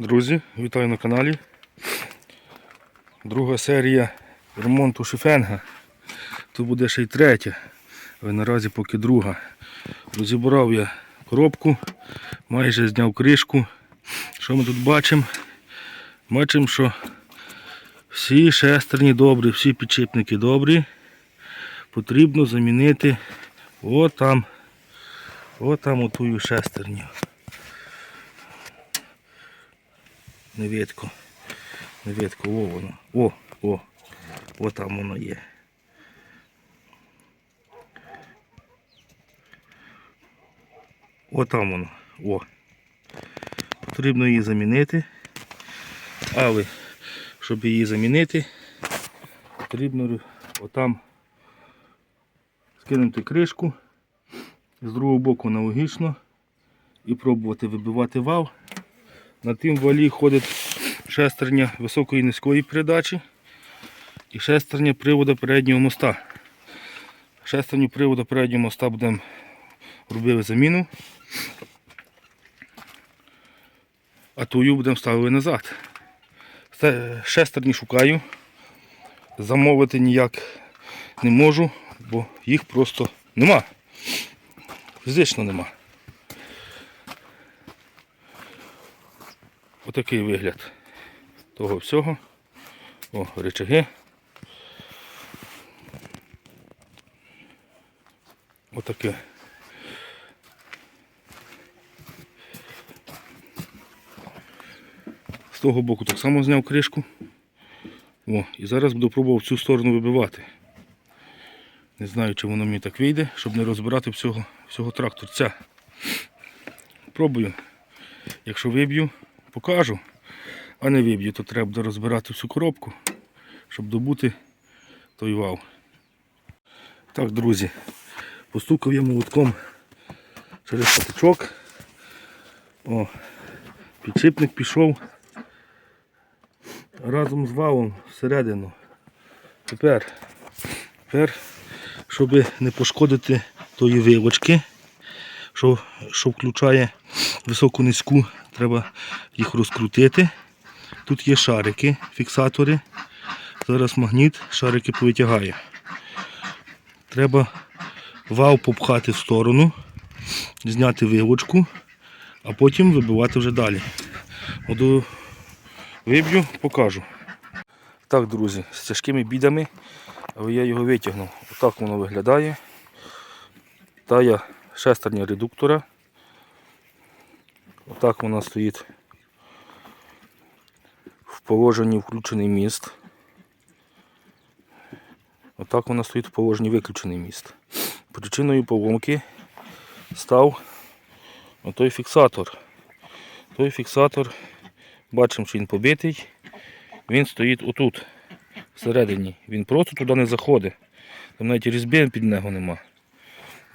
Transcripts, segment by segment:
Друзі, вітаю на каналі. Друга серія ремонту шифенга. Тут буде ще й третя, але наразі поки друга. Розібрав я коробку, майже зняв кришку. Що ми тут бачимо? Бачимо, що всі шестерні добрі, всі підшипники добрі. Потрібно замінити отам, отам отую шестерню. Не видко. Не видко, о воно. О, о, о там воно є. О там воно. О. Потрібно її замінити. Але, щоб її замінити, потрібно отам скинути кришку з другого боку аналогічно і пробувати вибивати вал. На тим валі ходить шестерня високої і низької передачі і шестерня приводу переднього моста. Шестерню приводу переднього моста будемо робити заміну. А тую будемо ставити назад. Шестерні шукаю. Замовити ніяк не можу, бо їх просто нема. Фізично нема. Отакий вигляд того всього. О, речаги. Отаке. З того боку так само зняв кришку. О, і зараз буду пробувати цю сторону вибивати. Не знаю, чи воно мені так вийде, щоб не розбирати всього, всього тракторця. Пробую. Якщо виб'ю, покажу. А не виб'ю, то треба буде розбирати всю коробку, щоб добути той вал. Так, друзі, постукав я молотком через патичок. О, підшипник пішов разом з валом всередину. Тепер, тепер, щоб не пошкодити тої вилочки, що, що включає високу низьку, треба їх розкрутити. Тут є шарики, фіксатори. Зараз магніт шарики повитягає. Треба вал попхати в сторону, зняти вилочку, а потім вибивати вже далі. Буду виб'ю, покажу. Так, друзі, з тяжкими бідами, я його витягнув. Отак воно виглядає. Тая шестерня редуктора. Отак вона стоїть в положенні включений міст. Отак вона стоїть в положенні виключений міст. Причиною поломки став отой фіксатор. Той фіксатор, бачимо, що він побитий. Він стоїть отут, всередині. Він просто туди не заходить. Там навіть різьби під нього нема.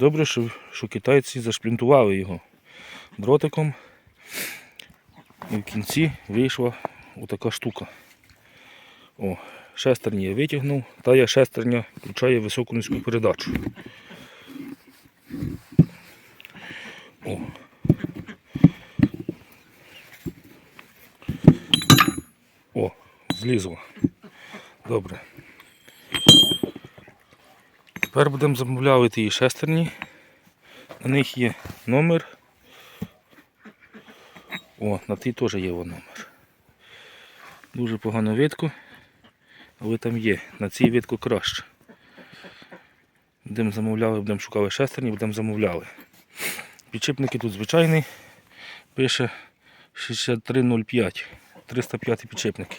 Добре, що, що китайці зашплінтували його дротиком. І в кінці вийшла отака штука. О, шестерні я витягнув, та я шестерня включає високу низьку передачу. О. О, злізло. Добре. Тепер будемо замовляти її шестерні. На них є номер. О, на тій теж є вон номер. Дуже погано видко, але там є. На цій видко краще. Будемо замовляли, будемо шукали шестерні, будемо замовляли. Підшипники тут звичайний. Пише 6305. 305 підшипники.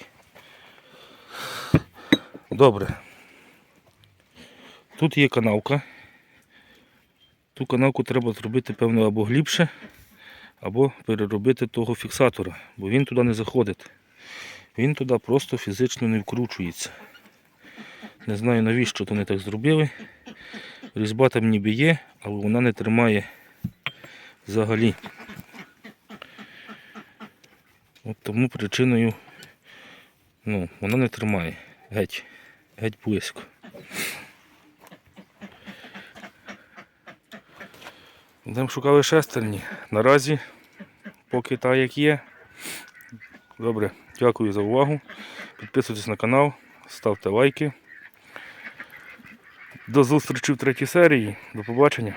Добре. Тут є канавка. Ту канавку треба зробити, певно, або глибше, або переробити того фіксатора, бо він туди не заходить. Він туди просто фізично не вкручується. Не знаю навіщо вони так зробили. Різьба там ніби є, але вона не тримає взагалі. От тому причиною ну, вона не тримає. Геть, геть близько. Будемо шукали шестерні. Наразі, поки та як є, Добре, дякую за увагу. Підписуйтесь на канал, ставте лайки. До зустрічі в третій серії. До побачення.